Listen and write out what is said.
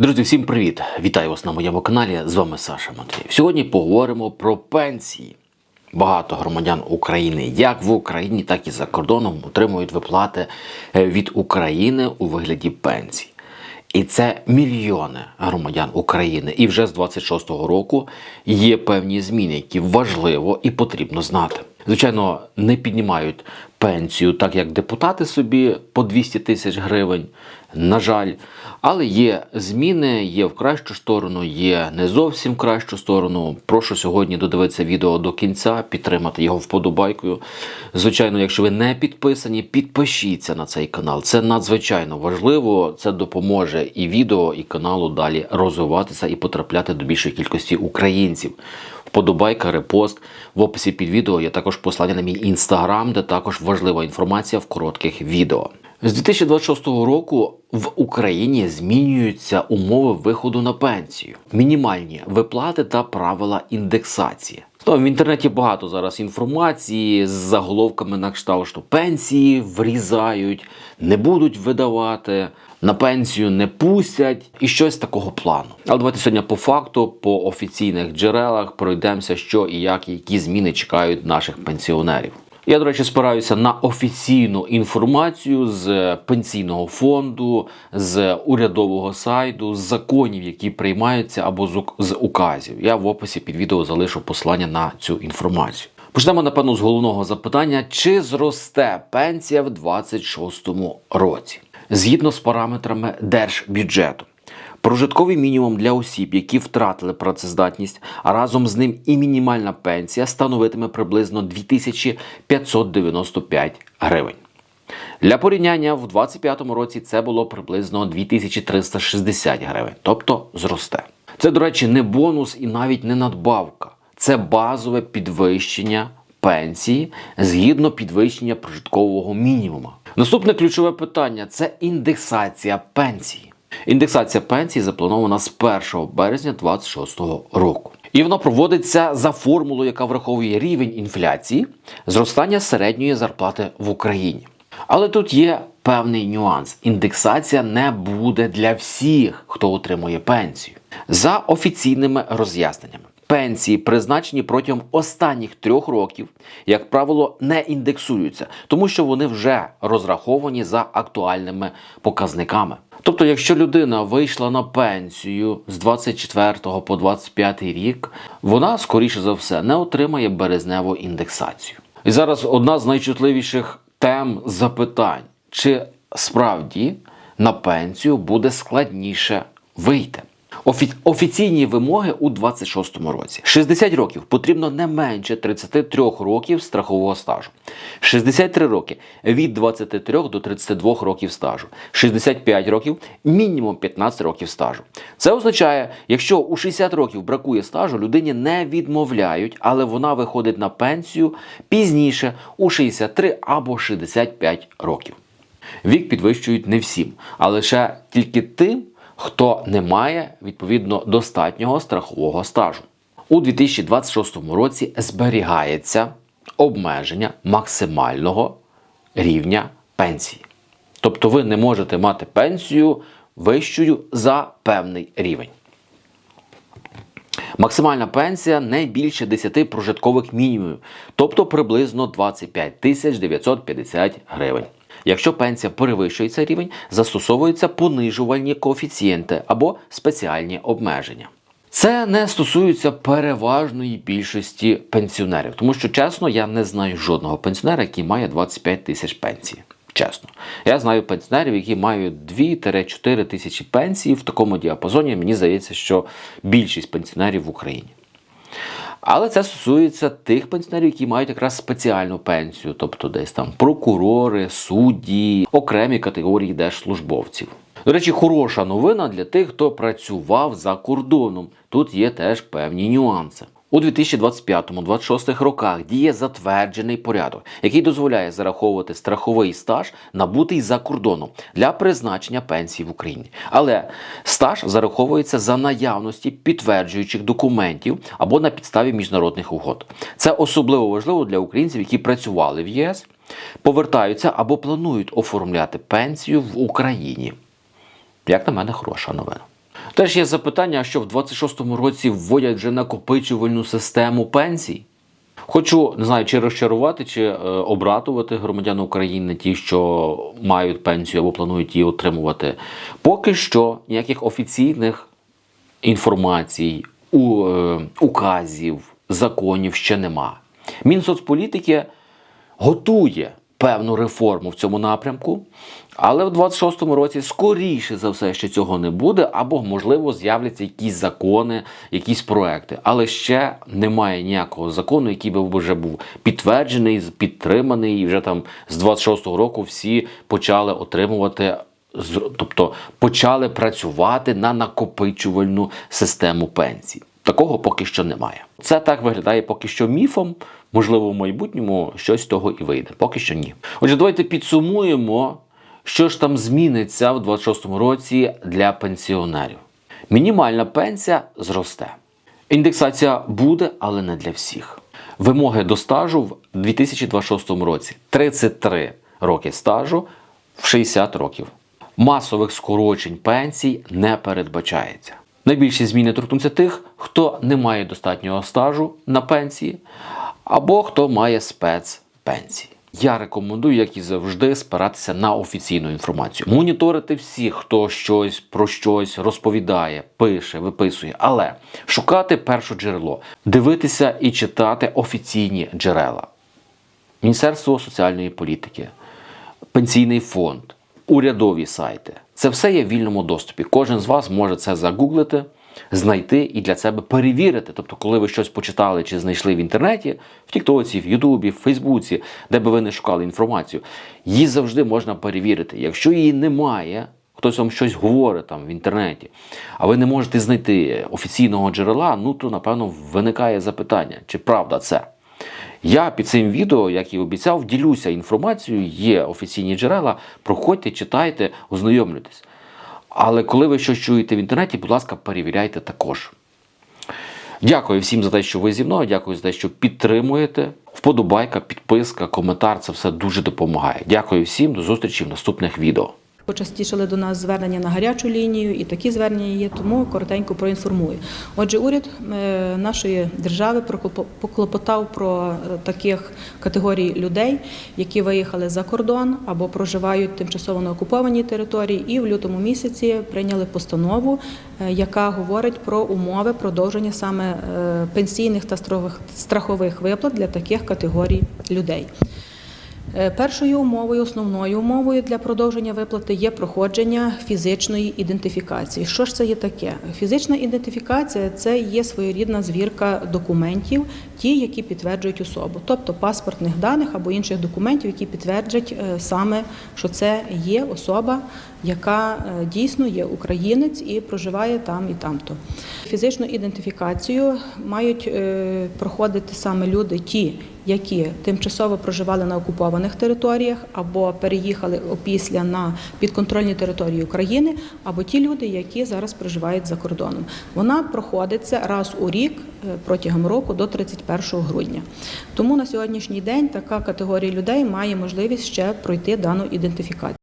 Друзі, всім привіт! Вітаю вас на моєму каналі. З вами Саша Матвієв. Сьогодні поговоримо про пенсії. Багато громадян України, як в Україні, так і за кордоном, отримують виплати е, від України у вигляді пенсій. І це мільйони громадян України. І вже з 26-го року є певні зміни, які важливо і потрібно знати. Звичайно, не піднімають пенсію, так як депутати собі по 200 тисяч гривень. На жаль, але є зміни, є в кращу сторону, є не зовсім в кращу сторону. Прошу сьогодні додивитися відео до кінця, підтримати його вподобайкою. Звичайно, якщо ви не підписані, підпишіться на цей канал. Це надзвичайно важливо. Це допоможе і відео, і каналу далі розвиватися і потрапляти до більшої кількості українців. Вподобайка, репост. В описі під відео є також послання на мій інстаграм, де також важлива інформація в коротких відео. З 2026 року в Україні змінюються умови виходу на пенсію, мінімальні виплати та правила індексації. То в інтернеті багато зараз інформації з заголовками на кшталт, що пенсії врізають, не будуть видавати, на пенсію не пустять і щось такого плану. Але давайте сьогодні по факту, по офіційних джерелах пройдемося, що і як, які зміни чекають наших пенсіонерів. Я, до речі, спираюся на офіційну інформацію з пенсійного фонду, з урядового сайту, з законів, які приймаються або з з указів. Я в описі під відео залишу послання на цю інформацію. Почнемо, напевно, з головного запитання: чи зросте пенсія в 2026 році? Згідно з параметрами держбюджету. Прожитковий мінімум для осіб, які втратили працездатність, а разом з ним і мінімальна пенсія становитиме приблизно 2595 гривень. Для порівняння в 2025 році це було приблизно 2360 гривень, тобто зросте. Це, до речі, не бонус і навіть не надбавка. Це базове підвищення пенсії згідно підвищення прожиткового мінімуму. Наступне ключове питання це індексація пенсії. Індексація пенсії запланована з 1 березня 2026 року. І вона проводиться за формулою, яка враховує рівень інфляції, зростання середньої зарплати в Україні. Але тут є певний нюанс: індексація не буде для всіх, хто отримує пенсію. За офіційними роз'ясненнями. Пенсії, призначені протягом останніх трьох років, як правило, не індексуються, тому що вони вже розраховані за актуальними показниками. Тобто, якщо людина вийшла на пенсію з 24 по 25 рік, вона, скоріше за все, не отримає березневу індексацію. І зараз одна з найчутливіших тем запитань: чи справді на пенсію буде складніше вийти? Офі- Офіційні вимоги у 26-му році. 60 років потрібно не менше 33 років страхового стажу. 63 роки від 23 до 32 років стажу. 65 років мінімум 15 років стажу. Це означає, якщо у 60 років бракує стажу, людині не відмовляють, але вона виходить на пенсію пізніше у 63 або 65 років. Вік підвищують не всім, а лише тільки тим, хто не має відповідно достатнього страхового стажу. У 2026 році зберігається обмеження максимального рівня пенсії. Тобто ви не можете мати пенсію вищою за певний рівень. Максимальна пенсія не більше 10 прожиткових мінімумів, тобто приблизно 25 тисяч 950 гривень. Якщо пенсія перевищує цей рівень, застосовуються понижувальні коефіцієнти або спеціальні обмеження. Це не стосується переважної більшості пенсіонерів, тому що чесно, я не знаю жодного пенсіонера, який має 25 тисяч пенсії. Чесно, я знаю пенсіонерів, які мають 2-4 тисячі пенсії в такому діапазоні. Мені здається, що більшість пенсіонерів в Україні. Але це стосується тих пенсіонерів, які мають якраз спеціальну пенсію, тобто десь там прокурори, судді, окремі категорії держслужбовців. До речі, хороша новина для тих, хто працював за кордоном. Тут є теж певні нюанси. У 2025-2026 роках діє затверджений порядок, який дозволяє зараховувати страховий стаж, набутий за кордоном для призначення пенсії в Україні. Але стаж зараховується за наявності підтверджуючих документів або на підставі міжнародних угод. Це особливо важливо для українців, які працювали в ЄС, повертаються або планують оформляти пенсію в Україні. Як на мене, хороша новина. Теж є запитання, що в 26-му році вводять вже накопичувальну систему пенсій. Хочу не знаю, чи розчарувати, чи е, обратувати громадян України, ті, що мають пенсію або планують її отримувати. Поки що ніяких офіційних інформацій, у, е, указів, законів ще нема. Мінсоцполітики готує певну реформу в цьому напрямку, але в 26-му році скоріше за все, що цього не буде, або можливо з'являться якісь закони, якісь проекти. Але ще немає ніякого закону, який би вже був підтверджений, підтриманий, і вже там з 26-го року всі почали отримувати. Тобто почали працювати на накопичувальну систему пенсій. Такого поки що немає. Це так виглядає поки що міфом. Можливо, в майбутньому щось з того і вийде. Поки що ні. Отже, давайте підсумуємо, що ж там зміниться в 26-му році для пенсіонерів. Мінімальна пенсія зросте. Індексація буде, але не для всіх. Вимоги до стажу в 2026 році 33 роки стажу в 60 років. Масових скорочень пенсій не передбачається. Найбільші зміни торкнуться тих, хто не має достатнього стажу на пенсії, або хто має спецпенсії. Я рекомендую, як і завжди, спиратися на офіційну інформацію. Моніторити всіх, хто щось про щось розповідає, пише, виписує, але шукати перше джерело, дивитися і читати офіційні джерела. Міністерство соціальної політики, пенсійний фонд, урядові сайти. Це все є в вільному доступі. Кожен з вас може це загуглити, знайти і для себе перевірити. Тобто, коли ви щось почитали чи знайшли в інтернеті, в Тіктоці, в Ютубі, в Фейсбуці, де би ви не шукали інформацію, її завжди можна перевірити. Якщо її немає, хтось вам щось говорить там в інтернеті, а ви не можете знайти офіційного джерела, ну то напевно виникає запитання, чи правда це. Я під цим відео, як і обіцяв, ділюся інформацією, є офіційні джерела. Проходьте, читайте, ознайомлюйтесь. Але коли ви щось чуєте в інтернеті, будь ласка, перевіряйте також. Дякую всім за те, що ви зі мною. Дякую за те, що підтримуєте. Вподобайка, підписка, коментар це все дуже допомагає. Дякую всім, до зустрічі в наступних відео. Почастішали до нас звернення на гарячу лінію, і такі звернення є, тому коротенько проінформую. Отже, уряд е, нашої держави поклопотав про е, таких категорій людей, які виїхали за кордон або проживають тимчасово на окупованій території, і в лютому місяці прийняли постанову, е, яка говорить про умови продовження саме пенсійних та страхових виплат для таких категорій людей. Е, Першою умовою, основною умовою для продовження виплати є проходження фізичної ідентифікації. Що ж це є таке? Фізична ідентифікація це є своєрідна звірка документів, ті, які підтверджують особу, тобто паспортних даних або інших документів, які підтверджують е, саме, що це є особа, яка е, дійсно є українець і проживає там і тамто. Фізичну ідентифікацію мають проходити саме люди, ті, які тимчасово проживали на окупованих територіях або переїхали опісля на підконтрольні території України, або ті люди, які зараз проживають за кордоном. Вона проходиться раз у рік е, протягом року до 31 грудня. Тому на сьогоднішній день така категорія людей має можливість ще пройти дану ідентифікацію.